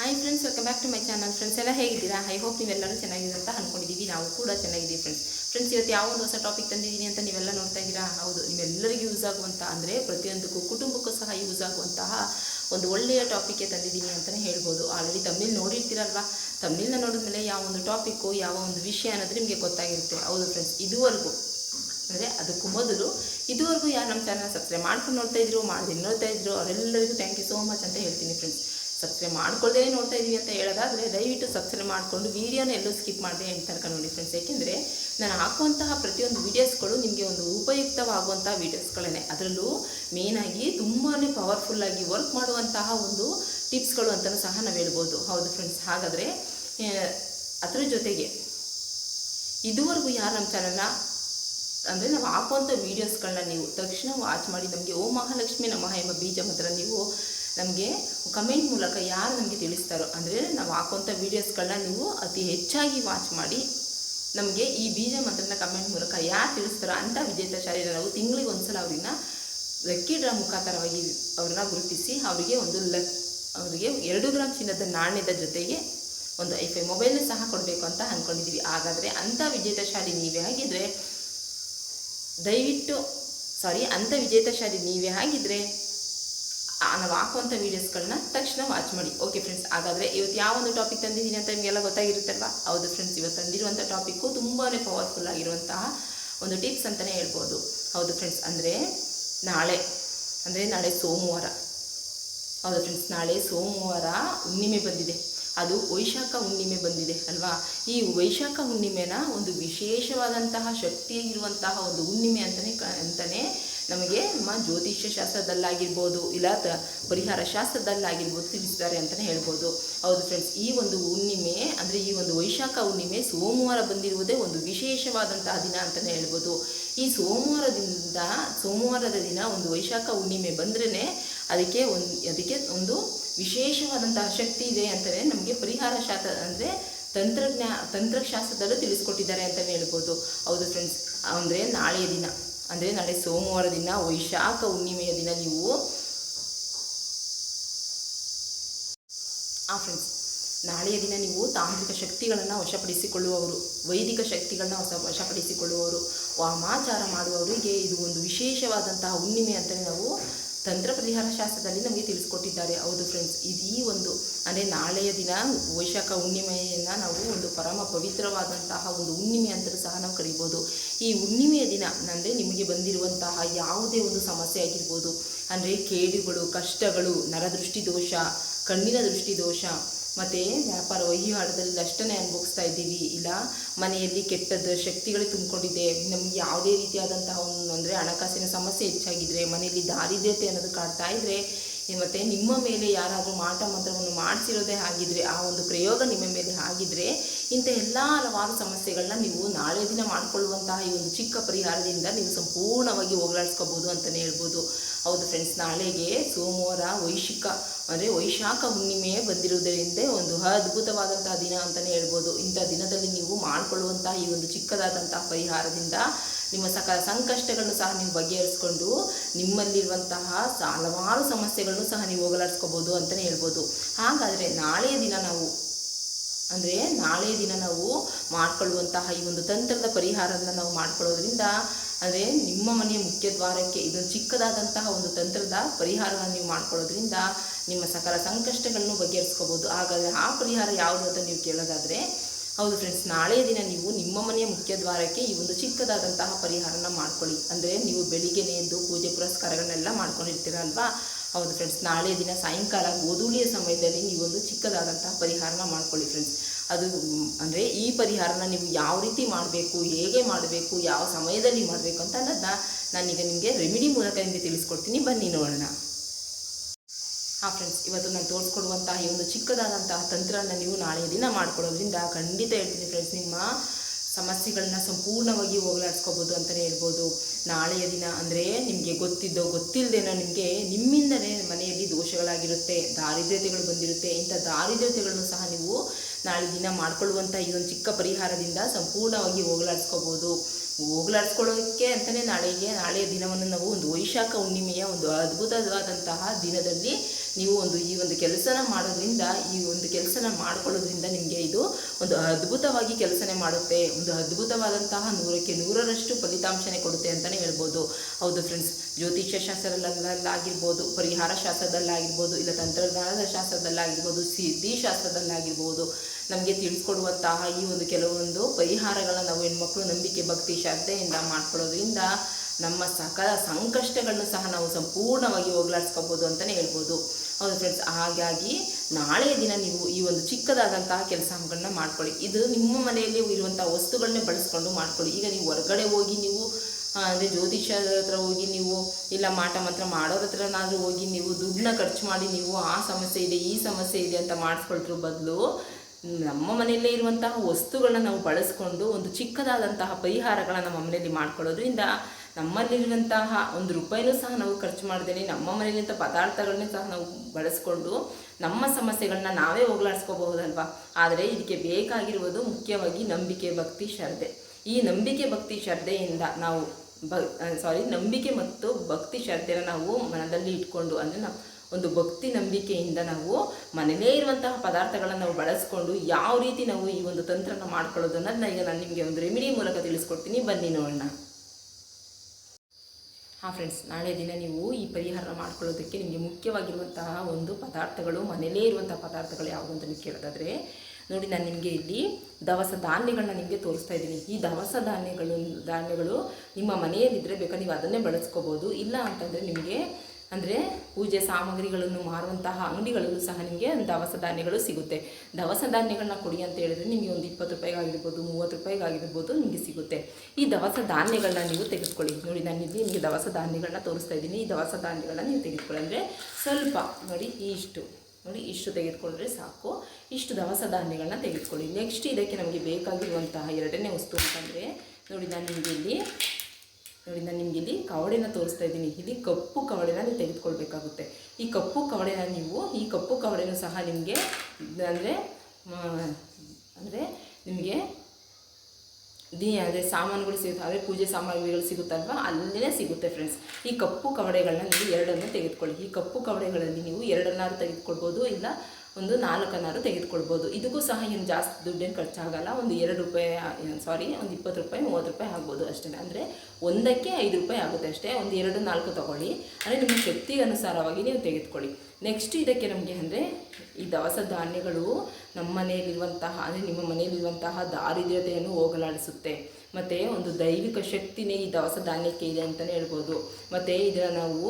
Hi friends welcome back to my channel friends ಎಲ್ಲ ಹೇಗಿದ್ದೀರಾ? I hope ನೀವೆಲ್ಲರೂ ಚೆನ್ನಾಗಿದೆ ಅಂತ ಅಂದ್ಕೊಂಡಿದ್ದೀವಿ ನಾವು ಕೂಡ ಚೆನ್ನಾಗಿದ್ದೀವಿ ಫ್ರೆಂಡ್ಸ್ ಫ್ರೆಂಡ್ಸ್ ಇವತ್ತು ಯಾವ ಒಂದು ಹೊಸ ಟಾಪಿಕ್ ತಂದಿದ್ದೀನಿ ಅಂತ ನೀವೆಲ್ಲ ನೋಡ್ತಾ ಇದ್ದೀರಾ? ಹೌದು, ನಿಮ್ಮೆಲ್ಲರಿಗೂ ಯೂಸ್ ಆಗುವಂಥ ಅಂದರೆ ಪ್ರತಿಯೊಂದಕ್ಕೂ ಕುಟುಂಬಕ್ಕೂ ಸಹ ಯೂಸ್ ಆಗುವಂತಹ ಒಂದು ಒಳ್ಳೆಯ ಟಾಪಿಕ್ಗೆ ತಂದಿದ್ದೀನಿ ಅಂತಲೇ ಹೇಳ್ಬೋದು. ಆಲ್ರೆಡಿ ತಮಿಳ್ ನೋಡಿರ್ತೀರಲ್ವಾ? ನೋಡಿದ ನೋಡಿದ್ಮೇಲೆ ಯಾವ ಒಂದು ಟಾಪಿಕ್ಕು ಯಾವ ಒಂದು ವಿಷಯ ಅನ್ನೋದು ನಿಮಗೆ ಗೊತ್ತಾಗಿರುತ್ತೆ. ಹೌದು ಫ್ರೆಂಡ್ಸ್ ಇದುವರೆಗೂ, ಅಂದರೆ ಅದಕ್ಕೂ ಮೊದಲು ಇದುವರೆಗೂ ಯಾರು ನಮ್ಮ ಚಾನಲ್ ಸಬ್ಸ್ಕ್ರೈಬ್ ಮಾಡ್ಕೊಂಡು ನೋಡ್ತಾ ಇದ್ರು ಮಾಡಿ ನೋಡ್ತಾ ಇದ್ರು, ಅವರೆಲ್ಲರಿಗೂ ಥ್ಯಾಂಕ್ ಯು ಸೋ ಮಚ್ ಅಂತ ಹೇಳ್ತೀನಿ ಫ್ರೆಂಡ್ಸ್ ಸಬ್ಸ್ಕ್ರೈಬ್ ಮಾಡ್ಕೊಳ್ದೇ ನೋಡ್ತಾ ಇದೀವಿ ಅಂತ ಹೇಳೋದಾದರೆ ದಯವಿಟ್ಟು ಸಬ್ಸ್ಕ್ರೈಬ್ ಮಾಡಿಕೊಂಡು ವೀಡಿಯೋನ ಎಲ್ಲೂ ಸ್ಕಿಪ್ ಮಾಡಿದೆ ಎಂಡ್ ತನಕ ನೋಡಿ ಫ್ರೆಂಡ್ಸ್ ಏಕೆಂದರೆ ನಾನು ಹಾಕುವಂತಹ ಪ್ರತಿಯೊಂದು ವೀಡಿಯೋಸ್ಗಳು ನಿಮಗೆ ಒಂದು ಉಪಯುಕ್ತವಾಗುವಂಥ ವೀಡಿಯೋಸ್ಗಳೇ ಅದರಲ್ಲೂ ಮೇಯ್ನಾಗಿ ತುಂಬಾ ಪವರ್ಫುಲ್ಲಾಗಿ ವರ್ಕ್ ಮಾಡುವಂತಹ ಒಂದು ಟಿಪ್ಸ್ಗಳು ಅಂತಲೂ ಸಹ ನಾವು ಹೇಳ್ಬೋದು. ಹೌದು ಫ್ರೆಂಡ್ಸ್ ಹಾಗಾದರೆ ಅದರ ಜೊತೆಗೆ ಇದುವರೆಗೂ ಯಾರು ನಮ್ಮ ಚಾನಲ್ನ ಅಂದರೆ ನಾವು ಹಾಕುವಂಥ ವೀಡಿಯೋಸ್ಗಳನ್ನ ನೀವು ತಕ್ಷಣ ವಾಚ್ ಮಾಡಿ ನಮಗೆ ಓ ಮಹಾಲಕ್ಷ್ಮಿ ನಮಃ ಎಂಬ ಬೀಜ ಮಾತ್ರ ನೀವು ನಮಗೆ ಕಮೆಂಟ್ ಮೂಲಕ ಯಾರು ನಮಗೆ ತಿಳಿಸ್ತಾರೋ, ಅಂದರೆ ನಾವು ಹಾಕುವಂಥ ವೀಡಿಯೋಸ್ಗಳನ್ನ ನೀವು ಅತಿ ಹೆಚ್ಚಾಗಿ ವಾಚ್ ಮಾಡಿ ನಮಗೆ ಈ ಬೀಜ ಮಂತ್ರನ ಕಮೆಂಟ್ ಮೂಲಕ ಯಾರು ತಿಳಿಸ್ತಾರೋ ಅಂಥ ವಿಜೇತ ಶಾರೀರ ನಾವು ತಿಂಗಳಿಗೆ ಒಂದ್ಸಲ ಅವ್ರನ್ನ ಲಕ್ಕಿ ಮುಖಾಂತರವಾಗಿ ಅವ್ರನ್ನ ಗುರುತಿಸಿ ಅವರಿಗೆ ಒಂದು ಲಕ್ ಅವರಿಗೆ ಎರಡು ಗ್ರಾಮ್ ಚಿನ್ನದ ನಾಣ್ಯದ ಜೊತೆಗೆ ಒಂದು ಐಫೈ ಮೊಬೈಲ್ ಸಹ ಕೊಡಬೇಕು ಅಂತ ಅಂದ್ಕೊಂಡಿದ್ದೀವಿ ಹಾಗಾದರೆ ಅಂಥ ವಿಜೇತಶಾಲಿ ನೀವೇ ಆಗಿದ್ದರೆ ದಯವಿಟ್ಟು ಸಾರಿ ಅಂಥ ವಿಜೇತಶಾಲಿ ನೀವೇ ಆಗಿದ್ದರೆ ನಾವು ಹಾಕುವಂಥ ವೀಡಿಯೋಸ್ಗಳನ್ನ ತಕ್ಷಣ ವಾಚ್ ಮಾಡಿ. ಓಕೆ ಫ್ರೆಂಡ್ಸ್ ಹಾಗಾದರೆ ಇವತ್ತು ಯಾವ ಒಂದು ಟಾಪಿಕ್ ತಂದಿದ್ದೀನಿ ಅಂತ ನಿಮಗೆಲ್ಲ ಗೊತ್ತಾಗಿರುತ್ತಲ್ವ? ಹೌದು ಫ್ರೆಂಡ್ಸ್ ಇವತ್ತು ತಂದಿರುವಂಥ ಟಾಪಿಕ್ಕು ತುಂಬಾ ಪವರ್ಫುಲ್ ಆಗಿರುವಂತಹ ಒಂದು ಟಿಪ್ಸ್ ಅಂತಲೇ ಹೇಳ್ಬೋದು. ಹೌದು ಫ್ರೆಂಡ್ಸ್ ಅಂದರೆ ನಾಳೆ ಅಂದರೆ ನಾಳೆ ಸೋಮವಾರ. ಹೌದು ಫ್ರೆಂಡ್ಸ್ ನಾಳೆ ಸೋಮವಾರ ಹುಣ್ಣಿಮೆ ಬಂದಿದೆ. ಅದು ವೈಶಾಖ ಹುಣ್ಣಿಮೆ ಬಂದಿದೆ, ಅಲ್ವಾ? ಈ ವೈಶಾಖ ಹುಣ್ಣಿಮೆನ ಒಂದು ವಿಶೇಷವಾದಂತಹ ಶಕ್ತಿಯಾಗಿರುವಂತಹ ಒಂದು ಹುಣ್ಣಿಮೆ ಅಂತಲೇ ಅಂತಲೇ ನಮಗೆ ನಮ್ಮ ಜ್ಯೋತಿಷ್ಯ ಶಾಸ್ತ್ರದಲ್ಲಾಗಿರ್ಬೋದು ಇಲ್ಲ ಪರಿಹಾರ ಶಾಸ್ತ್ರದಲ್ಲಾಗಿರ್ಬೋದು ತಿಳಿಸ್ತಾರೆ ಅಂತಲೇ ಹೇಳ್ಬೋದು. ಹೌದು ಫ್ರೆಂಡ್ಸ್ ಈ ಒಂದು ಹುಣ್ಣಿಮೆ ಅಂದರೆ ಈ ಒಂದು ವೈಶಾಖ ಹುಣ್ಣಿಮೆ ಸೋಮವಾರ ಬಂದಿರುವುದೇ ಒಂದು ವಿಶೇಷವಾದಂತಹ ದಿನ ಅಂತಲೇ ಹೇಳ್ಬೋದು. ಈ ಸೋಮವಾರದಿಂದ, ಸೋಮವಾರದ ದಿನ ಒಂದು ವೈಶಾಖ ಹುಣ್ಣಿಮೆ ಬಂದ್ರೇ ಅದಕ್ಕೆ ಒಂದು ಅದಕ್ಕೆ ಒಂದು ವಿಶೇಷವಾದಂತಹ ಶಕ್ತಿ ಇದೆ ಅಂತಲೇ ನಮಗೆ ಪರಿಹಾರ ಶಾಸ್ತ್ರ ಅಂದರೆ ತಂತ್ರಜ್ಞಾ, ತಂತ್ರಶಾಸ್ತ್ರದಲ್ಲೂ ತಿಳಿಸ್ಕೊಟ್ಟಿದ್ದಾರೆ ಅಂತಲೇ ಹೇಳ್ಬೋದು. ಹೌದು ಫ್ರೆಂಡ್ಸ್ ಅಂದರೆ ನಾಳೆಯ ದಿನ. ಅಂದರೆ ನಾಳೆ ಸೋಮವಾರ ದಿನ ವೈಶಾಖ ಹುಣ್ಣಿಮೆಯ ದಿನ ನೀವು ಆ ಫ್ರೆಂಡ್ಸ್ ನಾಳೆಯ ದಿನ ನೀವು ತಾಂತ್ರಿಕ ಶಕ್ತಿಗಳನ್ನು ವಶಪಡಿಸಿಕೊಳ್ಳುವವರು, ವೈದಿಕ ಶಕ್ತಿಗಳನ್ನ ವಶ ವಶಪಡಿಸಿಕೊಳ್ಳುವವರು, ವಾಮಾಚಾರ ಮಾಡುವವರಿಗೆ ಇದು ಒಂದು ವಿಶೇಷವಾದಂತಹ ಹುಣ್ಣಿಮೆ ಅಂತಲೇ ನಾವು ತಂತ್ರ ಪರಿಹಾರ ಶಾಸ್ತ್ರದಲ್ಲಿ ನಮಗೆ ತಿಳಿಸ್ಕೊಟ್ಟಿದ್ದಾರೆ. ಹೌದು ಫ್ರೆಂಡ್ಸ್ ಇದು ಒಂದು, ಅಂದರೆ ನಾಳೆಯ ದಿನ ವೈಶಾಖ ಹುಣ್ಣಿಮೆಯನ್ನು ನಾವು ಒಂದು ಪರಮ ಪವಿತ್ರವಾದಂತಹ ಒಂದು ಹುಣ್ಣಿಮೆ ಅಂತಲೂ ಸಹ ನಾವು ಕರಿಬೋದು. ಈ ಹುಣ್ಣಿಮೆಯ ದಿನ ಅಂದರೆ ನಿಮಗೆ ಬಂದಿರುವಂತಹ ಯಾವುದೇ ಒಂದು ಸಮಸ್ಯೆ ಆಗಿರ್ಬೋದು. ಅಂದರೆ ಕೇಡುಗಳು, ಕಷ್ಟಗಳು ನರದೃಷ್ಟಿ ದೋಷ ಕಣ್ಣಿನ ದೃಷ್ಟಿ ದೋಷ ಮತ್ತು ವ್ಯಾಪಾರ ವಹಿವಾಟದಲ್ಲಿ ನಷ್ಟನೇ ಅನುಭವಿಸ್ತಾ ಇದ್ದೀವಿ. ಇಲ್ಲ, ಮನೆಯಲ್ಲಿ ಕೆಟ್ಟದ ಶಕ್ತಿಗಳು ತುಂಬಿಕೊಂಡಿದೆ. ನಮಗೆ ಯಾವುದೇ ರೀತಿಯಾದಂತಹ ಒಂದು ಅಂದರೆ ಹಣಕಾಸಿನ ಸಮಸ್ಯೆ ಹೆಚ್ಚಾಗಿದ್ದರೆ ಮನೆಯಲ್ಲಿ ದಾರಿದ್ರ್ಯತೆ ಅನ್ನೋದು ಕಾಡ್ತಾ ಇದ್ದರೆ ಮತ್ತು ನಿಮ್ಮ ಮೇಲೆ ಯಾರಾದರೂ ಮಾಟ ಮಂತ್ರವನ್ನು ಮಾಡಿಸಿರೋದೇ ಆಗಿದ್ದರೆ ಆ ಒಂದು ಪ್ರಯೋಗ ನಿಮ್ಮ ಮೇಲೆ ಆಗಿದ್ದರೆ ಇಂಥ ಎಲ್ಲ ಹಲವಾರು ಸಮಸ್ಯೆಗಳನ್ನ ನೀವು ನಾಳೆ ದಿನ ಮಾಡಿಕೊಳ್ಳುವಂತಹ ಈ ಒಂದು ಚಿಕ್ಕ ಪರಿಹಾರದಿಂದ ನೀವು ಸಂಪೂರ್ಣವಾಗಿ ಹೋಗಲಾಡಿಸ್ಕೋಬೋದು ಅಂತಲೇ ಹೇಳ್ಬೋದು. ಹೌದು ಫ್ರೆಂಡ್ಸ್ ನಾಳೆಗೆ ಸೋಮವಾರ ವೈಶಿಕ, ಅಂದರೆ ವೈಶಾಖ ಹುಣ್ಣಿಮೆ ಬಂದಿರುವುದರಿಂದ ಒಂದು ಅದ್ಭುತವಾದಂತಹ ದಿನ ಅಂತಲೇ ಹೇಳ್ಬೋದು. ಇಂಥ ದಿನದಲ್ಲಿ ನೀವು ಮಾಡಿಕೊಳ್ಳುವಂತಹ ಈ ಒಂದು ಚಿಕ್ಕದಾದಂತಹ ಪರಿಹಾರದಿಂದ ನಿಮ್ಮ ಸಕಲ ಸಂಕಷ್ಟಗಳನ್ನು ಸಹ ನೀವು ಬಗೆಹರಿಸ್ಕೊಂಡು ನಿಮ್ಮಲ್ಲಿರುವಂತಹ ಹಲವಾರು ಸಮಸ್ಯೆಗಳನ್ನು ಸಹ ನೀವು ಹೋಗಲಾಡಿಸ್ಕೋಬೋದು ಅಂತಲೇ ಹೇಳ್ಬೋದು. ಹಾಗಾದರೆ ನಾಳೆಯ ದಿನ ನಾವು ಅಂದರೆ ನಾಳೆಯ ದಿನ ನಾವು ಮಾಡಿಕೊಳ್ಳುವಂತಹ ಈ ಒಂದು ತಂತ್ರದ ಪರಿಹಾರನ ನಾವು ಮಾಡ್ಕೊಳ್ಳೋದ್ರಿಂದ ಅಂದರೆ ನಿಮ್ಮ ಮನೆಯ ಮುಖ್ಯ ದ್ವಾರಕ್ಕೆ ಇದೊಂದು ಚಿಕ್ಕದಾದಂತಹ ಒಂದು ತಂತ್ರದ ಪರಿಹಾರವನ್ನು ನೀವು ಮಾಡ್ಕೊಳ್ಳೋದ್ರಿಂದ ನಿಮ್ಮ ಸಕಲ ಸಂಕಷ್ಟಗಳನ್ನು ಬಗೆಹರಿಸ್ಕೋಬೋದು. ಹಾಗಾದರೆ ಆ ಪರಿಹಾರ ಯಾವುದು ಅಂತ ನೀವು ಕೇಳೋದಾದರೆ ಹೌದು ಫ್ರೆಂಡ್ಸ್ ನಾಳೆಯ ದಿನ ನೀವು ನಿಮ್ಮ ಮನೆಯ ಮುಖ್ಯ ದ್ವಾರಕ್ಕೆ ಈ ಒಂದು ಚಿಕ್ಕದಾದಂತಹ ಪರಿಹಾರನ ಮಾಡ್ಕೊಳ್ಳಿ. ಅಂದರೆ ನೀವು ಬೆಳಿಗ್ಗೆನೇ ಎದ್ದು ಪೂಜೆ ಪುರಸ್ಕಾರಗಳನ್ನೆಲ್ಲ ಮಾಡ್ಕೊಂಡಿರ್ತೀರ ಅಲ್ವಾ? ಹೌದು ಫ್ರೆಂಡ್ಸ್ ನಾಳೆ ದಿನ ಸಾಯಂಕಾಲ ಗೋಧೂಳಿಯ ಸಮಯದಲ್ಲಿ ನೀವೊಂದು ಚಿಕ್ಕದಾದಂತಹ ಪರಿಹಾರನ ಮಾಡ್ಕೊಳ್ಳಿ ಫ್ರೆಂಡ್ಸ್ ಅದು, ಅಂದರೆ ಈ ಪರಿಹಾರನ ನೀವು ಯಾವ ರೀತಿ ಮಾಡಬೇಕು, ಹೇಗೆ ಮಾಡಬೇಕು, ಯಾವ ಸಮಯದಲ್ಲಿ ಮಾಡಬೇಕು ಅಂತ ಅನ್ನೋದನ್ನ ನಾನೀಗ ನಿಮಗೆ ರೆಮಿಡಿ ಮೂಲಕ ನಿಮಗೆ ತಿಳಿಸ್ಕೊಡ್ತೀನಿ. ಬನ್ನಿ ನೋಡೋಣ. ಹಾಂ ಫ್ರೆಂಡ್ಸ್, ಇವತ್ತು ನಾನು ತೋರಿಸ್ಕೊಡುವಂತಹ ಈ ಒಂದು ಚಿಕ್ಕದಾದಂತಹ ತಂತ್ರನ ನೀವು ನಾಳೆಯ ದಿನ ಮಾಡ್ಕೊಡೋದ್ರಿಂದ ಖಂಡಿತ ಹೇಳ್ತೀನಿ ಫ್ರೆಂಡ್ಸ್, ನಿಮ್ಮ ಸಮಸ್ಯೆಗಳನ್ನ ಸಂಪೂರ್ಣವಾಗಿ ಹೋಗಲಾಡಿಸ್ಕೋಬೋದು ಅಂತಲೇ ಹೇಳ್ಬೋದು. ನಾಳೆಯ ದಿನ ಅಂದರೆ ನಿಮಗೆ ಗೊತ್ತಿದ್ದೋ ಗೊತ್ತಿಲ್ಲದೇನೋ ನಿಮಗೆ ನಿಮ್ಮಿಂದಲೇ ಮನೆಯಲ್ಲಿ ದೋಷಗಳಾಗಿರುತ್ತೆ, ದಾರಿದ್ರ್ಯತೆಗಳು ಬಂದಿರುತ್ತೆ, ಇಂಥ ದಾರಿದ್ರ್ಯತೆಗಳನ್ನು ಸಹ ನೀವು ನಾಳೆ ದಿನ ಮಾಡಿಕೊಳ್ಳುವಂಥ ಒಂದು ಚಿಕ್ಕ ಪರಿಹಾರದಿಂದ ಸಂಪೂರ್ಣವಾಗಿ ಹೋಗಲಾಡಿಸ್ಕೋಬೋದು. ಹೋಗಲಾಡಿಸ್ಕೊಳ್ಳೋಕ್ಕೆ ಅಂತಲೇ ನಾಳೆಗೆ, ನಾಳೆಯ ದಿನವನ್ನು ನಾವು ಒಂದು ವೈಶಾಖ ಹುಣ್ಣಿಮೆಯ ಒಂದು ಅದ್ಭುತವಾದಂತಹ ದಿನದಲ್ಲಿ ನೀವು ಒಂದು ಈ ಒಂದು ಕೆಲಸನ ಮಾಡೋದ್ರಿಂದ, ಈ ಒಂದು ಕೆಲಸನ ಮಾಡ್ಕೊಳ್ಳೋದ್ರಿಂದ ನಿಮಗೆ ಇದು ಒಂದು ಅದ್ಭುತವಾಗಿ ಕೆಲಸನೇ ಮಾಡುತ್ತೆ. ಒಂದು ಅದ್ಭುತವಾದಂತಹ ನೂರಕ್ಕೆ ನೂರರಷ್ಟು ಫಲಿತಾಂಶನೇ ಕೊಡುತ್ತೆ ಅಂತಲೇ ಹೇಳ್ಬೋದು. ಹೌದು ಫ್ರೆಂಡ್ಸ್ ಜ್ಯೋತಿಷ್ಯ ಶಾಸ್ತ್ರದಲ್ಲಾಗಿರ್ಬೋದು, ಪರಿಹಾರ ಶಾಸ್ತ್ರದಲ್ಲಾಗಿರ್ಬೋದು, ಇಲ್ಲ ತಂತ್ರಜ್ಞಾನದ ಶಾಸ್ತ್ರದಲ್ಲಾಗಿರ್ಬೋದು, ಸಿದ್ಧಿ ಶಾಸ್ತ್ರದಲ್ಲಾಗಿರ್ಬೋದು, ನಮಗೆ ತಿಳಿಸ್ಕೊಡುವಂತಹ ಈ ಒಂದು ಕೆಲವೊಂದು ಪರಿಹಾರಗಳನ್ನ ನಾವು ಹೆಣ್ಮಕ್ಳು ನಂಬಿಕೆ, ಭಕ್ತಿ, ಶ್ರದ್ಧೆಯಿಂದ ಮಾಡ್ಕೊಳ್ಳೋದ್ರಿಂದ ನಮ್ಮ ಸಕಲ ಸಂಕಷ್ಟಗಳನ್ನು ಸಹ ನಾವು ಸಂಪೂರ್ಣವಾಗಿ ಹೋಗ್ಲಾಡ್ಸ್ಕೋಬೋದು ಅಂತಲೇ ಹೇಳ್ಬೋದು. ಹೌದು ಫ್ರೆಂಡ್ಸ್ ಹಾಗಾಗಿ ನಾಳೆಯ ದಿನ ನೀವು ಈ ಒಂದು ಚಿಕ್ಕದಾದಂತಹ ಕೆಲಸಗಳನ್ನ ಮಾಡ್ಕೊಳ್ಳಿ. ಇದು ನಿಮ್ಮ ಮನೆಯಲ್ಲಿ ಇರುವಂಥ ವಸ್ತುಗಳನ್ನೇ ಬಳಸ್ಕೊಂಡು ಮಾಡ್ಕೊಳ್ಳಿ. ಈಗ ನೀವು ಹೊರಗಡೆ ಹೋಗಿ ನೀವು ಅಂದರೆ ಜ್ಯೋತಿಷ್ಯದ ಹತ್ರ ಹೋಗಿ ನೀವು, ಇಲ್ಲ ಮಾಟ ಮಾತ್ರ ಮಾಡೋರ ಹತ್ರನಾದರೂ ಹೋಗಿ ನೀವು ದುಡ್ಡನ್ನ ಖರ್ಚು ಮಾಡಿ ನೀವು ಆ ಸಮಸ್ಯೆ ಇದೆ, ಈ ಸಮಸ್ಯೆ ಇದೆ ಅಂತ ಮಾಡಿಸ್ಕೊಳ್ದ್ರ ಬದಲು ನಮ್ಮ ಮನೆಯಲ್ಲೇ ಇರುವಂತಹ ವಸ್ತುಗಳನ್ನ ನಾವು ಬಳಸ್ಕೊಂಡು ಒಂದು ಚಿಕ್ಕದಾದಂತಹ ಪರಿಹಾರಗಳನ್ನ ನಮ್ಮ ಮನೆಯಲ್ಲಿ ಮಾಡ್ಕೊಳ್ಳೋದ್ರಿಂದ ನಮ್ಮಲ್ಲಿರುವಂತಹ ಒಂದು ರೂಪಾಯಿನೂ ಸಹ ನಾವು ಖರ್ಚು ಮಾಡ್ದೇನೆ, ನಮ್ಮ ಮನೆಯಲ್ಲಿಂಥ ಪದಾರ್ಥಗಳನ್ನೂ ಸಹ ನಾವು ಬಳಸ್ಕೊಂಡು ನಮ್ಮ ಸಮಸ್ಯೆಗಳನ್ನ ನಾವೇ ಹೋಗ್ಲಾಡಿಸ್ಕೋಬಹುದಲ್ವಾ? ಆದರೆ ಇದಕ್ಕೆ ಬೇಕಾಗಿರುವುದು ಮುಖ್ಯವಾಗಿ ನಂಬಿಕೆ, ಭಕ್ತಿ, ಶ್ರದ್ಧೆ. ಈ ನಂಬಿಕೆ, ಭಕ್ತಿ, ಶ್ರದ್ಧೆಯಿಂದ ನಾವು ಸಾರಿ ನಂಬಿಕೆ ಮತ್ತು ಭಕ್ತಿ, ಶ್ರದ್ಧೆನ ನಾವು ಮನದಲ್ಲಿ ಇಟ್ಕೊಂಡು ಅಂದರೆ ನಾವು ಒಂದು ಭಕ್ತಿ ನಂಬಿಕೆಯಿಂದ ನಾವು ಮನೆಯಲ್ಲೇ ಇರುವಂತಹ ಪದಾರ್ಥಗಳನ್ನು ನಾವು ಬಳಸ್ಕೊಂಡು ಯಾವ ರೀತಿ ನಾವು ಈ ಒಂದು ತಂತ್ರನ ಮಾಡ್ಕೊಳ್ಳೋದು ಅನ್ನೋದನ್ನ ಈಗ ನಾನು ನಿಮಗೆ ಒಂದು ರೆಮಿಡಿ ಮೂಲಕ ತಿಳಿಸ್ಕೊಡ್ತೀನಿ. ಬನ್ನಿ ನೋಡೋಣ. ಹಾಂ ಫ್ರೆಂಡ್ಸ್ ನಾಳೆ ದಿನ ನೀವು ಈ ಪರಿಹಾರ ಮಾಡ್ಕೊಳ್ಳೋದಕ್ಕೆ ನಿಮಗೆ ಮುಖ್ಯವಾಗಿರುವಂತಹ ಒಂದು ಪದಾರ್ಥಗಳು, ಮನೆಯಲ್ಲೇ ಇರುವಂಥ ಪದಾರ್ಥಗಳು ಯಾವುದು ಅಂತ ನೀವು ಕೇಳೋದಾದರೆ, ನೋಡಿ ನಾನು ನಿಮಗೆ ಇಲ್ಲಿ ದವಸ ಧಾನ್ಯಗಳನ್ನ ನಿಮಗೆ ತೋರಿಸ್ತಾ ಇದ್ದೀನಿ. ಈ ದವಸ ಧಾನ್ಯಗಳು ಧಾನ್ಯಗಳು ನಿಮ್ಮ ಮನೆಯಲ್ಲಿದ್ದರೆ ಬೇಕಾದ್ರೆ ನೀವು ಅದನ್ನೇ ಬಳಸ್ಕೋಬೋದು. ಇಲ್ಲ ಅಂತಂದರೆ ನಿಮಗೆ ಅಂದರೆ ಪೂಜೆ ಸಾಮಗ್ರಿಗಳನ್ನು ಮಾರುವಂತಹ ಅಂಗಡಿಗಳಲ್ಲೂ ಸಹ ನಿಮಗೆ ದವಸ ಧಾನ್ಯಗಳು ಸಿಗುತ್ತೆ. ದವಸ ಧಾನ್ಯಗಳನ್ನ ಕೊಡಿ ಅಂತ ಹೇಳಿದ್ರೆ ನಿಮಗೆ ಒಂದು ಇಪ್ಪತ್ತು ರೂಪಾಯಿಗಾಗಿರ್ಬೋದು, ಮೂವತ್ತು ರೂಪಾಯಿಗಾಗಿರ್ಬೋದು ನಿಮಗೆ ಸಿಗುತ್ತೆ. ಈ ದವಸ ಧಾನ್ಯಗಳನ್ನ ನೀವು ತೆಗೆದುಕೊಳ್ಳಿ. ನೋಡಿ, ನಾನು ಇಲ್ಲಿ ನಿಮಗೆ ದವಸ ಧಾನ್ಯಗಳನ್ನ ತೋರಿಸ್ತಾ ಇದ್ದೀನಿ. ಈ ದವಸ ಧಾನ್ಯಗಳನ್ನ ನೀವು ತೆಗೆದುಕೊಳ್ಳಿ. ಅಂದರೆ ಸ್ವಲ್ಪ, ನೋಡಿ, ಇಷ್ಟು. ನೋಡಿ, ಇಷ್ಟು ತೆಗೆದುಕೊಂಡ್ರೆ ಸಾಕು. ಇಷ್ಟು ದವಸ ಧಾನ್ಯಗಳನ್ನ ತೆಗೆದುಕೊಳ್ಳಿ. ನೆಕ್ಸ್ಟ್ ಇದಕ್ಕೆ ನಮಗೆ ಬೇಕಾಗಿರುವಂತಹ ಎರಡನೇ ವಸ್ತು ಅಂತಂದರೆ, ನೋಡಿ, ನಾನು ನಿಮಗೆ ಇಲ್ಲಿ ನೋಡಿ, ನಾನು ನಿಮಗೆ ಇಲ್ಲಿ ಕವಡೆನ ತೋರಿಸ್ತಾ ಇದ್ದೀನಿ. ಇಲ್ಲಿ ಕಪ್ಪು ಕವಡೆನ ನೀವು ತೆಗೆದುಕೊಳ್ಬೇಕಾಗುತ್ತೆ. ಈ ಕಪ್ಪು ಕವಡೆನ ನೀವು, ಈ ಕಪ್ಪು ಕವಡೆನೂ ಸಹ ನಿಮಗೆ ಅಂದರೆ ಅಂದರೆ ನಿಮಗೆ ದಿ, ಅದೇ ಸಾಮಾನುಗಳು ಸಿಗುತ್ತೆ, ಅದೇ ಪೂಜೆ ಸಾಮಗ್ರಿಗಳು ಸಿಗುತ್ತಲ್ವ? ಅಲ್ಲೇ ಸಿಗುತ್ತೆ ಫ್ರೆಂಡ್ಸ್ ಈ ಕಪ್ಪು ಕವಡೆಗಳನ್ನ ನೀವು ಎರಡನ್ನು ತೆಗೆದುಕೊಳ್ಳಿ. ಈ ಕಪ್ಪು ಕವಡೆಗಳಲ್ಲಿ ನೀವು ಎರಡನ್ನಾರು ತೆಗೆದುಕೊಳ್ಬೋದು, ಇಲ್ಲ ಒಂದು ನಾಲ್ಕನ್ನಾರು ತೆಗೆದುಕೊಳ್ಬೋದು. ಇದಕ್ಕೂ ಸಹ ಏನು ಜಾಸ್ತಿ ದುಡ್ಡೇನು ಖರ್ಚಾಗಲ್ಲ. ಒಂದು ಎರಡು ರೂಪಾಯಿ ಸಾರಿ ಒಂದು ಇಪ್ಪತ್ತು ರೂಪಾಯಿ, ಮೂವತ್ತು ರೂಪಾಯಿ ಆಗ್ಬೋದು ಅಷ್ಟೇ ಅಂದರೆ ಒಂದಕ್ಕೆ ಐದು ರೂಪಾಯಿ ಆಗುತ್ತೆ ಅಷ್ಟೇ. ಒಂದು ಎರಡು, ನಾಲ್ಕು ತೊಗೊಳ್ಳಿ. ಅಂದರೆ ನಿಮ್ಮ ಶಕ್ತಿಗೆ ಅನುಸಾರವಾಗಿ ನೀವು ತೆಗೆದುಕೊಳ್ಳಿ. ನೆಕ್ಸ್ಟ್ ಇದಕ್ಕೆ ನಮಗೆ ಅಂದರೆ ಈ ದವಸ ಧಾನ್ಯಗಳು ನಮ್ಮ ಮನೆಯಲ್ಲಿರುವಂತಹ, ಅಂದರೆ ನಿಮ್ಮ ಮನೆಯಲ್ಲಿರುವಂತಹ ದಾರಿದ್ರ್ಯತೆಯನ್ನು ಹೋಗಲಾಡಿಸುತ್ತೆ. ಮತ್ತು ಒಂದು ದೈವಿಕ ಶಕ್ತಿನೇ ಈ ದವಸ ಧಾನ್ಯಕ್ಕೆ ಇದೆ ಅಂತಲೇ ಹೇಳ್ಬೋದು. ಮತ್ತು ಇದನ್ನು ನಾವು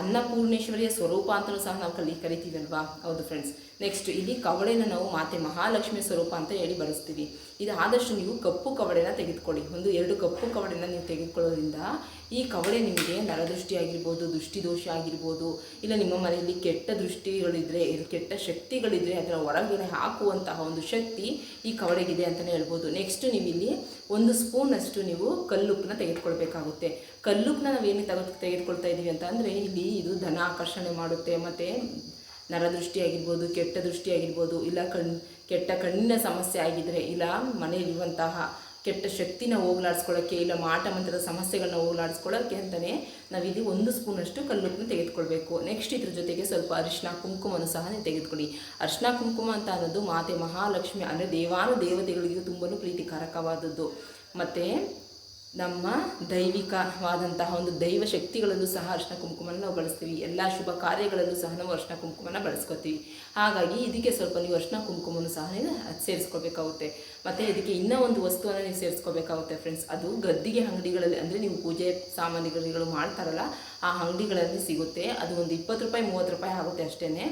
ಅನ್ನಪೂರ್ಣೇಶ್ವರಿಯ ಸ್ವರೂಪ ಅಂತಲೂ ಸಹ ನಾವು ಕಲಿ, ಕರಿತೀವಲ್ವಾ? ಹೌದು ಫ್ರೆಂಡ್ಸ್ ನೆಕ್ಸ್ಟ್ ಇಲ್ಲಿ ಕವಳೆನ ನಾವು ಮಾತೆ ಮಹಾಲಕ್ಷ್ಮಿ ಸ್ವರೂಪ ಅಂತ ಹೇಳಿ ಬಳಸ್ತೀವಿ ಇದು ಆದಷ್ಟು ನೀವು ಕಪ್ಪು ಕವಡೆನ ತೆಗೆದುಕೊಳ್ಳಿ. ಒಂದು, ಎರಡು ಕಪ್ಪು ಕವಡೆನ ನೀವು ತೆಗೆದುಕೊಳ್ಳೋದ್ರಿಂದ ಈ ಕವಡೆ ನಿಮಗೆ ನರದೃಷ್ಟಿ ಆಗಿರ್ಬೋದು, ದೃಷ್ಟಿದೋಷ ಆಗಿರ್ಬೋದು, ಇಲ್ಲ ನಿಮ್ಮ ಮನೆಯಲ್ಲಿ ಕೆಟ್ಟ ದೃಷ್ಟಿಗಳಿದ್ರೆ ಕೆಟ್ಟ ಶಕ್ತಿಗಳಿದ್ರೆ ಅದರ ಹೊರಗಡೆ ಹಾಕುವಂತಹ ಒಂದು ಶಕ್ತಿ ಈ ಕವಡೆಗಿದೆ ಅಂತಲೇ ಹೇಳ್ಬೋದು. ನೆಕ್ಸ್ಟ್ ನೀವು ಇಲ್ಲಿ ಒಂದು ಸ್ಪೂನಷ್ಟು ನೀವು ಕಲ್ಲುಪ್ಪನ್ನ ತೆಗೆದುಕೊಳ್ಬೇಕಾಗುತ್ತೆ. ಕಲ್ಲುಪ್ಪನ್ನ ನಾವೇನು ತೆಗೆದು, ತೆಗೆದುಕೊಳ್ತಾ ಇದ್ದೀವಿ ಅಂತ ಅಂದರೆ ಇಲ್ಲಿ ಇದು ಧನ ಆಕರ್ಷಣೆ ಮಾಡುತ್ತೆ, ಮತ್ತು ನರದೃಷ್ಟಿ ಆಗಿರ್ಬೋದು ಕೆಟ್ಟ ದೃಷ್ಟಿ ಆಗಿರ್ಬೋದು ಇಲ್ಲ ಕಣ್, ಕೆಟ್ಟ ಕಣ್ಣಿನ ಸಮಸ್ಯೆ ಆಗಿದ್ದರೆ ಇಲ್ಲ ಮನೆಯಲ್ಲಿರುವಂತಹ ಕೆಟ್ಟ ಶಕ್ತಿನ ಹೋಗ್ಲಾಡಿಸ್ಕೊಳ್ಳೋಕ್ಕೆ ಇಲ್ಲ ಮಾಟ ಮಂತ್ರದ ಸಮಸ್ಯೆಗಳನ್ನ ಹೋಗ್ಲಾಡಿಸ್ಕೊಳ್ಳೋಕ್ಕೆ ಅಂತಲೇ ನಾವಿಲ್ಲಿ ಒಂದು ಸ್ಪೂನಷ್ಟು ಕಲ್ಲುಪ್ಪನ್ನ ತೆಗೆದುಕೊಳ್ಬೇಕು. ನೆಕ್ಸ್ಟ್ ಇದ್ರ ಜೊತೆಗೆ ಸ್ವಲ್ಪ ಅರಿಶಿನ ಕುಂಕುಮವನ್ನು ಸಹ ನೀವು ತೆಗೆದುಕೊಳ್ಳಿ. ಅರಿಶಿನ ಕುಂಕುಮ ಅಂತ ಅನ್ನೋದು ಮಾತೆ ಮಹಾಲಕ್ಷ್ಮಿ, ಅಂದರೆ ದೇವಾನು ದೇವತೆಗಳಿಗೂ ತುಂಬಾ ಪ್ರೀತಿಕಾರಕವಾದದ್ದು. ಮತ್ತು ನಮ್ಮ ದೈವಿಕವಾದಂತಹ ಒಂದು ದೈವ ಶಕ್ತಿಗಳಲ್ಲೂ ಸಹ ಅರ್ಶನ ಕುಂಕುಮನ ನಾವು ಬಳಸ್ತೀವಿ. ಎಲ್ಲ ಶುಭ ಕಾರ್ಯಗಳಲ್ಲೂ ಸಹ ನಾವು ಅರ್ಶನ ಕುಂಕುಮನ ಬಳಸ್ಕೋತೀವಿ. ಹಾಗಾಗಿ ಇದಕ್ಕೆ ಸ್ವಲ್ಪ ನೀವು ಅರ್ಶನ ಕುಂಕುಮನು ಸಹ ನೀವು ಸೇರಿಸ್ಕೋಬೇಕಾಗುತ್ತೆ. ಮತ್ತು ಇದಕ್ಕೆ ಇನ್ನೂ ಒಂದು ವಸ್ತುವನ್ನು ನೀವು ಸೇರಿಸ್ಕೋಬೇಕಾಗುತ್ತೆ ಫ್ರೆಂಡ್ಸ್ ಅದು ಗದ್ದಿಗೆ ಅಂಗಡಿಗಳಲ್ಲಿ ಅಂದರೆ ನೀವು ಪೂಜೆ ಸಾಮಾನುಗಳು ಮಾಡ್ತಾರಲ್ಲ, ಆ ಅಂಗಡಿಗಳಲ್ಲಿ ಸಿಗುತ್ತೆ. ಅದು ಒಂದು ಇಪ್ಪತ್ತು ರೂಪಾಯಿ, ಮೂವತ್ತು ರೂಪಾಯಿ ಆಗುತ್ತೆ ಅಷ್ಟೇ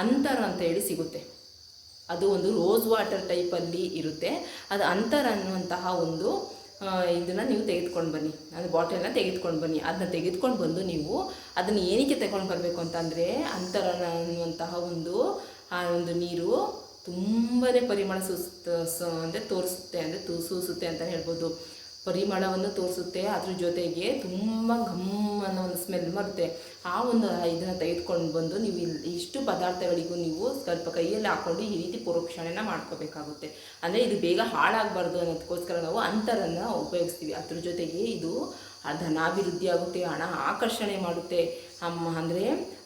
ಅಂತರ ಅಂತ ಹೇಳಿ ಸಿಗುತ್ತೆ. ಅದು ಒಂದು ರೋಸ್ ವಾಟರ್ ಟೈಪಲ್ಲಿ ಇರುತ್ತೆ. ಅದು ಅಂತರ ಅನ್ನುವಂತಹ ಒಂದು ಇದನ್ನು ನೀವು ತೆಗೆದುಕೊಂಡು ಬನ್ನಿ. ಅದು ಬಾಟಲನ್ನ ತೆಗೆದುಕೊಂಡು ಬನ್ನಿ. ಅದನ್ನ ತೆಗೆದುಕೊಂಡು ಬಂದು ನೀವು ಅದನ್ನು ಏನಕ್ಕೆ ತಗೊಂಡು ಬರಬೇಕು ಅಂತಂದರೆ ಅಂತರನ ಅನ್ನುವಂತಹ ಒಂದು, ಆ, ಒಂದು ನೀರು ತುಂಬಾ ಪರಿಮಳ ಸೂಸ್ ಅಂದರೆ ತೋರಿಸುತ್ತೆ, ಅಂದರೆ ತು, ಸೂಸುತ್ತೆ ಅಂತ ಹೇಳ್ಬೋದು. ಪರಿಮಳವನ್ನು ತೋರಿಸುತ್ತೆ, ಅದ್ರ ಜೊತೆಗೆ ತುಂಬ ಘಮ್ ಅನ್ನೋ ಒಂದು ಸ್ಮೆಲ್ ಬರುತ್ತೆ. ಆ ಒಂದು ಇದನ್ನು ತೆಗೆದುಕೊಂಡು ಬಂದು ನೀವು ಇಲ್ಲಿ ಇಷ್ಟು ಪದಾರ್ಥಗಳಿಗೂ ನೀವು ಸ್ವಲ್ಪ ಕೈಯಲ್ಲಿ ಹಾಕ್ಕೊಂಡು ಈ ರೀತಿ ಪುರೋಕ್ಷಣೆನ ಮಾಡ್ಕೋಬೇಕಾಗುತ್ತೆ. ಅಂದರೆ ಇದು ಬೇಗ ಹಾಳಾಗಬಾರ್ದು ಅನ್ನೋದಕ್ಕೋಸ್ಕರ ನಾವು ಅಂತರನ್ನು ಉಪಯೋಗಿಸ್ತೀವಿ. ಅದ್ರ ಜೊತೆಗೆ ಇದು ಧನಾಭಿವೃದ್ಧಿ ಆಗುತ್ತೆ, ಹಣ ಆಕರ್ಷಣೆ ಮಾಡುತ್ತೆ. ಅಂದರೆ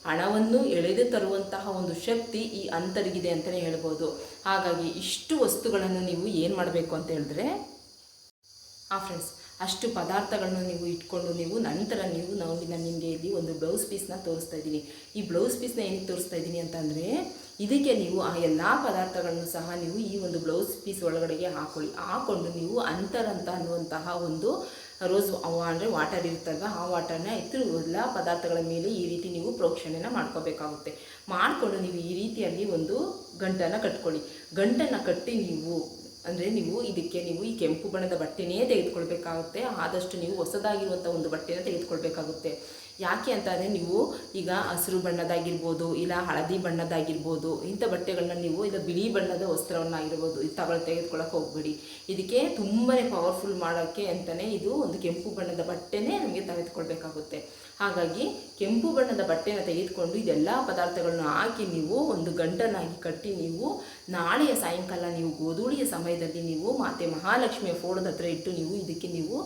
ಹಣವನ್ನು ಎಳೆದು ತರುವಂತಹ ಒಂದು ಶಕ್ತಿ ಈ ಅಂತರಿಗಿದೆ ಅಂತಲೇ ಹೇಳ್ಬೋದು. ಹಾಗಾಗಿ ಇಷ್ಟು ವಸ್ತುಗಳನ್ನು ನೀವು ಏನು ಮಾಡಬೇಕು ಅಂತ ಹೇಳಿದ್ರೆ ಆ ಫ್ರೆಂಡ್ಸ್, ಅಷ್ಟು ಪದಾರ್ಥಗಳನ್ನು ನೀವು ಇಟ್ಕೊಂಡು ನೀವು ನಂತರ ನೀವು ನಾವು ನಾನು ನಿಮಗೆ ಇಲ್ಲಿ ಒಂದು ಬ್ಲೌಸ್ ಪೀಸ್ನ ತೋರಿಸ್ತಾ ಇದ್ದೀನಿ. ಈ ಬ್ಲೌಸ್ ಪೀಸ್ನ ಏನಕ್ಕೆ ತೋರಿಸ್ತಾ ಇದ್ದೀನಿ ಅಂತಂದರೆ ಇದಕ್ಕೆ ನೀವು ಆ ಎಲ್ಲ ಪದಾರ್ಥಗಳನ್ನು ಸಹ ನೀವು ಈ ಒಂದು ಬ್ಲೌಸ್ ಪೀಸ್ ಒಳಗಡೆಗೆ ಹಾಕೊಳ್ಳಿ. ಹಾಕ್ಕೊಂಡು ನೀವು ಅಂತರ್ ಅಂತ ಅನ್ನುವಂತಹ ಒಂದು ರೋಸ್ ಅಂದರೆ ವಾಟರ್ ಇರುತ್ತಲ್ವ, ಆ ವಾಟರ್ನ ಇತರ ಎಲ್ಲ ಪದಾರ್ಥಗಳ ಮೇಲೆ ಈ ರೀತಿ ನೀವು ಪ್ರೋಕ್ಷಣೆಯನ್ನು ಮಾಡ್ಕೋಬೇಕಾಗುತ್ತೆ. ಮಾಡಿಕೊಂಡು ನೀವು ಈ ರೀತಿಯಲ್ಲಿ ಒಂದು ಗಂಟನ್ನು ಕಟ್ಕೊಳ್ಳಿ. ಗಂಟನ್ನು ಕಟ್ಟಿ ನೀವು ಅಂದರೆ ನೀವು ಇದಕ್ಕೆ ನೀವು ಈ ಕೆಂಪು ಬಣ್ಣದ ಬಟ್ಟೆನೇ ತೆಗೆದುಕೊಳ್ಬೇಕಾಗುತ್ತೆ. ಆದಷ್ಟು ನೀವು ಹೊಸದಾಗಿರುವಂಥ ಒಂದು ಬಟ್ಟೆನ ತೆಗೆದುಕೊಳ್ಬೇಕಾಗುತ್ತೆ. ಯಾಕೆ ಅಂತಂದರೆ ನೀವು ಈಗ ಹಸಿರು ಬಣ್ಣದಾಗಿರ್ಬೋದು, ಇಲ್ಲ ಹಳದಿ ಬಣ್ಣದಾಗಿರ್ಬೋದು, ಇಂಥ ಬಟ್ಟೆಗಳನ್ನ ನೀವು ಇಲ್ಲ ಬಿಳಿ ಬಣ್ಣದ ವಸ್ತ್ರವನ್ನಾಗಿರ್ಬೋದು, ಇದು ತಗೊಳ್ ತೆಗೆದುಕೊಳ್ಳೋಕೆ ಹೋಗ್ಬೇಡಿ. ಇದಕ್ಕೆ ತುಂಬಾ ಪವರ್ಫುಲ್ ಮಾಡೋಕ್ಕೆ ಅಂತಲೇ ಇದು ಒಂದು ಕೆಂಪು ಬಣ್ಣದ ಬಟ್ಟೆನೇ ನಮಗೆ ತೆಗೆದುಕೊಳ್ಬೇಕಾಗುತ್ತೆ. ಹಾಗಾಗಿ ಕೆಂಪು ಬಣ್ಣದ ಬಟ್ಟೆನ ತೆಗೆದುಕೊಂಡು ಇದೆಲ್ಲ ಪದಾರ್ಥಗಳನ್ನ ಹಾಕಿ ನೀವು ಒಂದು ಗಂಟನಾಗಿ ಕಟ್ಟಿ ನೀವು ನಾಳೆಯ ಸಾಯಂಕಾಲ ನೀವು ಗೋಧೂಳಿಯ ಸಮಯದಲ್ಲಿ ನೀವು ಮಾತೆ ಮಹಾಲಕ್ಷ್ಮಿಯ ಫೋಟೋದ ಹತ್ರ ಇಟ್ಟು ನೀವು ಇದಕ್ಕೆ ನೀವು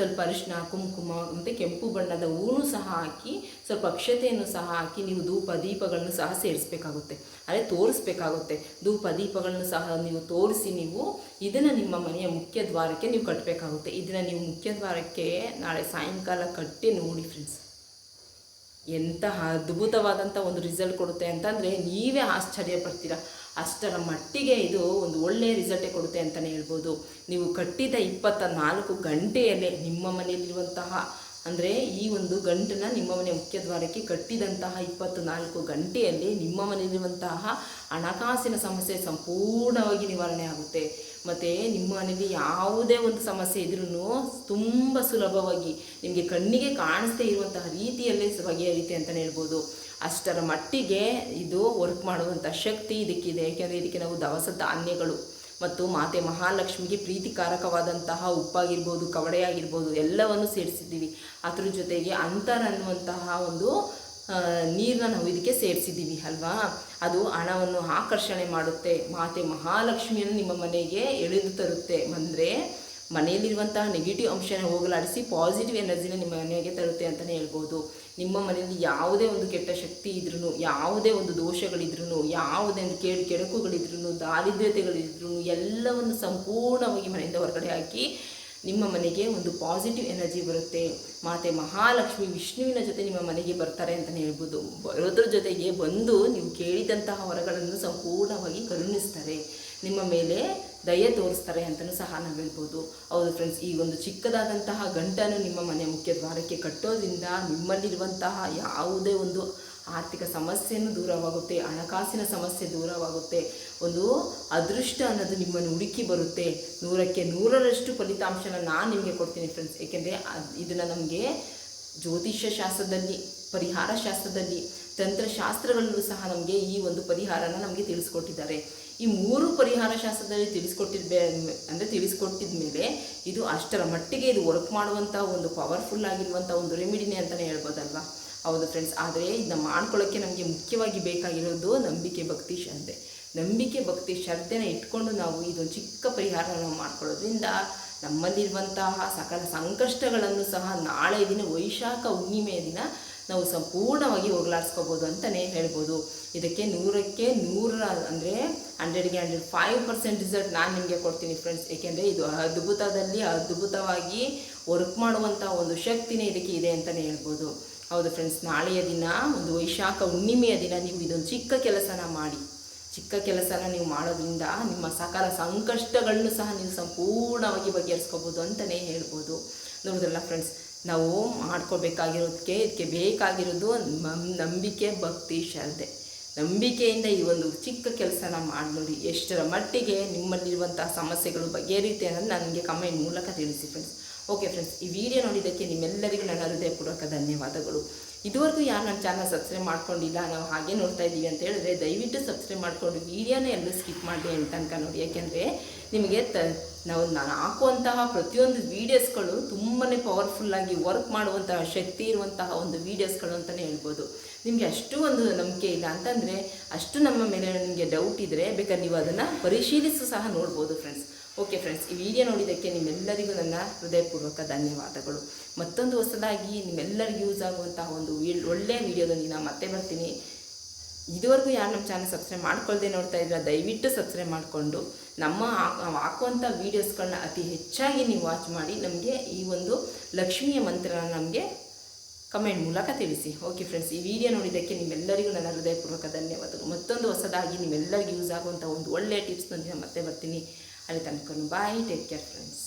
ಸ್ವಲ್ಪ ಅರಿಶಿನ ಕುಂಕುಮ ಮತ್ತು ಕೆಂಪು ಬಣ್ಣದ ಹೂನು ಸಹ ಹಾಕಿ, ಸ್ವಲ್ಪ ಅಕ್ಷತೆಯನ್ನು ಸಹ ಹಾಕಿ ನೀವು ಧೂಪ, ದೀಪಗಳನ್ನು ಸಹ ಸೇರಿಸಬೇಕಾಗುತ್ತೆ. ಅದೇ ತೋರಿಸ್ಬೇಕಾಗುತ್ತೆ. ಧೂಪ, ದೀಪಗಳನ್ನು ಸಹ ನೀವು ತೋರಿಸಿ ನೀವು ಇದನ್ನು ನಿಮ್ಮ ಮನೆಯ ಮುಖ್ಯ ದ್ವಾರಕ್ಕೆ ನೀವು ಕಟ್ಟಬೇಕಾಗುತ್ತೆ ಇದನ್ನು ನೀವು ಮುಖ್ಯ ದ್ವಾರಕ್ಕೆ ನಾಳೆ ಸಾಯಂಕಾಲ ಕಟ್ಟಿ ನೋಡಿ ಫ್ರೆಂಡ್ಸ್ ಎಂತಹ ಅದ್ಭುತವಾದಂಥ ಒಂದು ರಿಸಲ್ಟ್ ಕೊಡುತ್ತೆ ಅಂತಂದರೆ ನೀವೇ ಆಶ್ಚರ್ಯ ಪಡ್ತೀರಾ ಅಷ್ಟರ ಮಟ್ಟಿಗೆ ಇದು ಒಂದು ಒಳ್ಳೆಯ ರಿಸಲ್ಟೇ ಕೊಡುತ್ತೆ ಅಂತಲೇ ಹೇಳ್ಬೋದು. ನೀವು ಕಟ್ಟಿದ ಇಪ್ಪತ್ತ ನಾಲ್ಕು ಗಂಟೆಯಲ್ಲೇ ನಿಮ್ಮ ಮನೆಯಲ್ಲಿರುವಂತಹ, ಅಂದರೆ ಈ ಒಂದು ಗಂಟನ್ನು ನಿಮ್ಮ ಮನೆ ಮುಖ್ಯ ದ್ವಾರಕ್ಕೆ ಕಟ್ಟಿದಂತಹ ಇಪ್ಪತ್ತು ನಾಲ್ಕು ಗಂಟೆಯಲ್ಲಿ ನಿಮ್ಮ ಮನೆಯಲ್ಲಿರುವಂತಹ ಹಣಕಾಸಿನ ಸಮಸ್ಯೆ ಸಂಪೂರ್ಣವಾಗಿ ನಿವಾರಣೆ ಆಗುತ್ತೆ. ಮತ್ತು ನಿಮ್ಮ ಮನೆಯಲ್ಲಿ ಯಾವುದೇ ಒಂದು ಸಮಸ್ಯೆ ಇದ್ರೂ ತುಂಬ ಸುಲಭವಾಗಿ ನಿಮಗೆ ಕಣ್ಣಿಗೆ ಕಾಣಿಸ್ದೇ ಇರುವಂತಹ ರೀತಿಯಲ್ಲೇ ಬಗೆಯ ರೀತಿ ಅಂತಲೇ ಹೇಳ್ಬೋದು. ಅಷ್ಟರ ಮಟ್ಟಿಗೆ ಇದು ವರ್ಕ್ ಮಾಡುವಂಥ ಶಕ್ತಿ ಇದಕ್ಕಿದೆ. ಯಾಕೆಂದರೆ ಇದಕ್ಕೆ ನಾವು ದವಸ ಧಾನ್ಯಗಳು ಮತ್ತು ಮಾತೆ ಮಹಾಲಕ್ಷ್ಮಿಗೆ ಪ್ರೀತಿಕಾರಕವಾದಂತಹ ಉಪ್ಪಾಗಿರ್ಬೋದು ಕವಡೆ ಆಗಿರ್ಬೋದು ಎಲ್ಲವನ್ನು ಸೇರಿಸಿದ್ದೀವಿ. ಅದ್ರ ಜೊತೆಗೆ ಅಂತರ್ ಅನ್ನುವಂತಹ ಒಂದು ನೀರನ್ನ ನಾವು ಇದಕ್ಕೆ ಸೇರಿಸಿದ್ದೀವಿ ಅಲ್ವಾ? ಅದು ಹಣವನ್ನು ಆಕರ್ಷಣೆ ಮಾಡುತ್ತೆ. ಮಾತೆ ಮಹಾಲಕ್ಷ್ಮಿಯನ್ನು ನಿಮ್ಮ ಮನೆಗೆ ಎಳೆದು ತರುತ್ತೆ. ಅಂದರೆ ಮನೆಯಲ್ಲಿರುವಂತಹ ನೆಗೆಟಿವ್ ಅಂಶನ ಹೋಗಲಾಡಿಸಿ ಪಾಸಿಟಿವ್ ಎನರ್ಜಿನ ನಿಮ್ಮ ಮನೆಗೆ ತರುತ್ತೆ ಅಂತಲೇ ಹೇಳ್ಬೋದು. ನಿಮ್ಮ ಮನೆಯಲ್ಲಿ ಯಾವುದೇ ಒಂದು ಕೆಟ್ಟ ಶಕ್ತಿ ಇದ್ರೂ ಯಾವುದೇ ಒಂದು ದೋಷಗಳಿದ್ರೂ ಯಾವುದೇ ಒಂದು ಕೇಡು ಕೆಡಕುಗಳಿದ್ರೂ ದಾರಿದ್ರ್ಯತೆಗಳಿದ್ರೂ ಎಲ್ಲವನ್ನು ಸಂಪೂರ್ಣವಾಗಿ ಮನೆಯಿಂದ ಹೊರಗಡೆ ಹಾಕಿ ನಿಮ್ಮ ಮನೆಗೆ ಒಂದು ಪಾಸಿಟಿವ್ ಎನರ್ಜಿ ಬರುತ್ತೆ. ಮಾತೆ ಮಹಾಲಕ್ಷ್ಮಿ ವಿಷ್ಣುವಿನ ಜೊತೆ ನಿಮ್ಮ ಮನೆಗೆ ಬರ್ತಾರೆ ಅಂತಲೇ ಹೇಳ್ಬೋದು. ಬರೋದ್ರ ಜೊತೆಗೆ ಬಂದು ನೀವು ಕೇಳಿದಂತಹ ಹೊರಗಳನ್ನು ಸಂಪೂರ್ಣವಾಗಿ ಕರುಣಿಸ್ತಾರೆ. ನಿಮ್ಮ ಮೇಲೆ ದಯೆ ತೋರಿಸ್ತಾರೆ ಅಂತಲೂ ಸಹ ನಾವು ಹೇಳ್ಬೋದು. ಹೌದು ಫ್ರೆಂಡ್ಸ್ ಈ ಒಂದು ಚಿಕ್ಕದಾದಂತಹ ಗಂಟನ್ನು ನಿಮ್ಮ ಮನೆ ಮುಖ್ಯ ದ್ವಾರಕ್ಕೆ ಕಟ್ಟೋದ್ರಿಂದ ನಿಮ್ಮಲ್ಲಿರುವಂತಹ ಯಾವುದೇ ಒಂದು ಆರ್ಥಿಕ ಸಮಸ್ಯೆನೂ ದೂರವಾಗುತ್ತೆ, ಹಣಕಾಸಿನ ಸಮಸ್ಯೆ ದೂರವಾಗುತ್ತೆ. ಒಂದು ಅದೃಷ್ಟ ಅನ್ನೋದು ನಿಮ್ಮನ್ನು ಹುಡುಕಿ ಬರುತ್ತೆ. ನೂರಕ್ಕೆ ನೂರರಷ್ಟು ಫಲಿತಾಂಶನ ನಾನು ನಿಮಗೆ ಕೊಡ್ತೀನಿ ಫ್ರೆಂಡ್ಸ್ ಏಕೆಂದರೆ ಇದನ್ನು ನಮಗೆ ಜ್ಯೋತಿಷ್ಯ ಶಾಸ್ತ್ರದಲ್ಲಿ, ಪರಿಹಾರ ಶಾಸ್ತ್ರದಲ್ಲಿ, ತಂತ್ರಶಾಸ್ತ್ರಗಳಲ್ಲೂ ಸಹ ನಮಗೆ ಈ ಒಂದು ಪರಿಹಾರನ ನಮಗೆ ತಿಳಿಸ್ಕೊಟ್ಟಿದ್ದಾರೆ. ಈ ಮೂರು ಪರಿಹಾರ ಶಾಸ್ತ್ರದಲ್ಲಿ ತಿಳಿಸ್ಕೊಟ್ಟಿದ್ದೆ ಅಂದರೆ ತಿಳಿಸ್ಕೊಟ್ಟಿದ ಮೇಲೆ ಇದು ಅಷ್ಟರ ಮಟ್ಟಿಗೆ ಇದು ವರ್ಕ್ ಮಾಡುವಂಥ ಒಂದು ಪವರ್ಫುಲ್ ಆಗಿರುವಂಥ ಒಂದು ರೆಮಿಡಿನೇ ಅಂತಲೇ ಹೇಳ್ಬೋದಲ್ವ? ಹೌದು ಫ್ರೆಂಡ್ಸ್ ಆದರೆ ಇದನ್ನ ಮಾಡ್ಕೊಳ್ಳೋಕ್ಕೆ ನಮಗೆ ಮುಖ್ಯವಾಗಿ ಬೇಕಾಗಿರೋದು ನಂಬಿಕೆ, ಭಕ್ತಿ, ಶ್ರದ್ಧೆ. ನಂಬಿಕೆ, ಭಕ್ತಿ, ಶ್ರದ್ಧೆನ ಇಟ್ಕೊಂಡು ನಾವು ಇದೊಂದು ಚಿಕ್ಕ ಪರಿಹಾರವನ್ನು ಮಾಡ್ಕೊಳ್ಳೋದ್ರಿಂದ ನಮ್ಮಲ್ಲಿರುವಂತಹ ಸಕಲ ಸಂಕಷ್ಟಗಳನ್ನು ಸಹ ನಾಳೆ ದಿನ, ವೈಶಾಖ ಹುಣ್ಣಿಮೆಯ ದಿನ ನಾವು ಸಂಪೂರ್ಣವಾಗಿ ಹೋಗ್ಲಾಡಿಸ್ಕೋಬೋದು ಅಂತಲೇ ಹೇಳ್ಬೋದು. ಇದಕ್ಕೆ ನೂರಕ್ಕೆ ನೂರ ಅಂದರೆ ಹಂಡ್ರೆಡ್ಗೆ ಹಂಡ್ರೆಡ್ ಫೈವ್ ಪರ್ಸೆಂಟ್ ರಿಸಲ್ಟ್ ನಾನು ನಿಮಗೆ ಕೊಡ್ತೀನಿ ಫ್ರೆಂಡ್ಸ್. ಏಕೆಂದರೆ ಇದು ಅದ್ಭುತದಲ್ಲಿ ಅದ್ಭುತವಾಗಿ ವರ್ಕ್ ಮಾಡುವಂಥ ಒಂದು ಶಕ್ತಿನೇ ಇದಕ್ಕೆ ಇದೆ ಅಂತಲೇ ಹೇಳ್ಬೋದು. ಹೌದು ಫ್ರೆಂಡ್ಸ್, ನಾಳೆಯ ದಿನ ಒಂದು ವೈಶಾಖ ಹುಣ್ಣಿಮೆಯ ದಿನ ನೀವು ಇದೊಂದು ಚಿಕ್ಕ ಕೆಲಸನ ಮಾಡಿ. ಚಿಕ್ಕ ಕೆಲಸನ ನೀವು ಮಾಡೋದ್ರಿಂದ ನಿಮ್ಮ ಸಕಲ ಸಂಕಷ್ಟಗಳನ್ನು ಸಹ ನೀವು ಸಂಪೂರ್ಣವಾಗಿ ಬಗೆಹರಿಸ್ಕೋಬೋದು ಅಂತಲೇ ಹೇಳ್ಬೋದು. ನೋಡಿದ್ರಲ್ಲ ಫ್ರೆಂಡ್ಸ್ ನಾವು ಮಾಡ್ಕೋಬೇಕಾಗಿರೋದಕ್ಕೆ ಇದಕ್ಕೆ ಬೇಕಾಗಿರೋದು ನಂಬಿಕೆ, ಭಕ್ತಿ, ಶ್ರದ್ಧೆ. ನಂಬಿಕೆಯಿಂದ ಈ ಒಂದು ಚಿಕ್ಕ ಕೆಲಸನ ಮಾಡಿ ನೋಡಿ. ಎಷ್ಟರ ಮಟ್ಟಿಗೆ ನಿಮ್ಮಲ್ಲಿರುವಂಥ ಸಮಸ್ಯೆಗಳು ಬಗೆಹರಿಯುತ್ತೆ ಅನ್ನೋದು ನನಗೆ ಕಮೆಂಟ್ ಮೂಲಕ ತಿಳಿಸಿ ಫ್ರೆಂಡ್ಸ್ ಓಕೆ ಫ್ರೆಂಡ್ಸ್ ಈ ವಿಡಿಯೋ ನೋಡಿದ್ದಕ್ಕೆ ನಿಮ್ಮೆಲ್ಲರಿಗೂ ನನ್ನ ಹೃದಯಪೂರ್ವಕ ಧನ್ಯವಾದಗಳು. ಇದುವರೆಗೂ ಯಾರು ನನ್ನ ಚಾನಲ್ ಸಬ್ಸ್ಕ್ರೈಬ್ ಮಾಡ್ಕೊಂಡಿಲ್ಲ, ನಾವು ಹಾಗೆ ನೋಡ್ತಾ ಇದ್ದೀವಿ ಅಂತ ಹೇಳಿದ್ರೆ ದಯವಿಟ್ಟು ಸಬ್ಸ್ಕ್ರೈಬ್ ಮಾಡಿಕೊಂಡು ವಿಡಿಯೋನ ಎಲ್ಲೂ ಸ್ಕಿಪ್ ಮಾಡಿ ಅಂತ ಅನ್ಕೊಂಡು ನೋಡಿ. ಯಾಕೆಂದರೆ ನಿಮಗೆ ತ ನಾವು ನಾನು ಹಾಕುವಂತಹ ಪ್ರತಿಯೊಂದು ವೀಡಿಯೋಸ್ಗಳು ತುಂಬಾ ಪವರ್ಫುಲ್ಲಾಗಿ ವರ್ಕ್ ಮಾಡುವಂತಹ ಶಕ್ತಿ ಇರುವಂತಹ ಒಂದು ವೀಡಿಯೋಸ್ಗಳು ಅಂತಲೇ ಹೇಳ್ಬೋದು. ನಿಮಗೆ ಅಷ್ಟು ಒಂದು ನಂಬಿಕೆ ಇಲ್ಲ ಅಂತಂದರೆ ಅಷ್ಟು ನಮ್ಮ ಮೇಲೆ ನಿಮಗೆ ಡೌಟ್ ಇದ್ದರೆ ಬೇಕಾದ್ರೆ ನೀವು ಅದನ್ನು ಪರಿಶೀಲಿಸು ಸಹ ನೋಡ್ಬೋದು ಫ್ರೆಂಡ್ಸ್ ಓಕೆ ಫ್ರೆಂಡ್ಸ್ ಈ ವಿಡಿಯೋ ನೋಡಿದ್ದಕ್ಕೆ ನಿಮ್ಮೆಲ್ಲರಿಗೂ ನನ್ನ ಹೃದಯಪೂರ್ವಕ ಧನ್ಯವಾದಗಳು. ಮತ್ತೊಂದು ಹೊಸದಾಗಿ ನಿಮ್ಮೆಲ್ಲರಿಗೂ ಯೂಸ್ ಆಗುವಂತಹ ಒಂದು ಒಳ್ಳೆಯ ವೀಡಿಯೋದೊಂದಿಗೆ ನಾನು ಮತ್ತೆ ಬರ್ತೀನಿ. ಇದುವರೆಗೂ ಯಾರು ನಮ್ಮ ಚಾನಲ್ ಸಬ್ಸ್ಕ್ರೈಬ್ ಮಾಡ್ಕೊಳ್ಳದೆ ನೋಡ್ತಾ ಇದ್ರೆ ದಯವಿಟ್ಟು ಸಬ್ಸ್ಕ್ರೈಬ್ ಮಾಡಿಕೊಂಡು. ನಮ್ಮ ಹಾಕುವಂಥ ವೀಡಿಯೋಸ್ಗಳನ್ನ ಅತಿ ಹೆಚ್ಚಾಗಿ ನೀವು ವಾಚ್ ಮಾಡಿ ನಮಗೆ ಈ ಒಂದು ಲಕ್ಷ್ಮಿಯ ಮಂತ್ರನ ನಮಗೆ ಕಮೆಂಟ್ ಮೂಲಕ ತಿಳಿಸಿ. ಓಕೆ ಫ್ರೆಂಡ್ಸ್ ಈ ವಿಡಿಯೋ ನೋಡಿದ್ದಕ್ಕೆ ನಿಮ್ಮೆಲ್ಲರಿಗೂ ನನ್ನ ಹೃದಯಪೂರ್ವಕ ಧನ್ಯವಾದಗಳು. ಮತ್ತೊಂದು ಹೊಸದಾಗಿ ನಿಮ್ಮೆಲ್ಲರಿಗೂ ಯೂಸ್ ಆಗುವಂಥ ಒಂದು ಒಳ್ಳೆಯ ಟಿಪ್ಸ್ನೊಂದಿಗೆ ಮತ್ತೆ ಬರ್ತೀನಿ. ಅಲ್ಲಿ ತನಕ ಬಾಯ್ ಟೇಕ್ ಕೇರ್ ಫ್ರೆಂಡ್ಸ್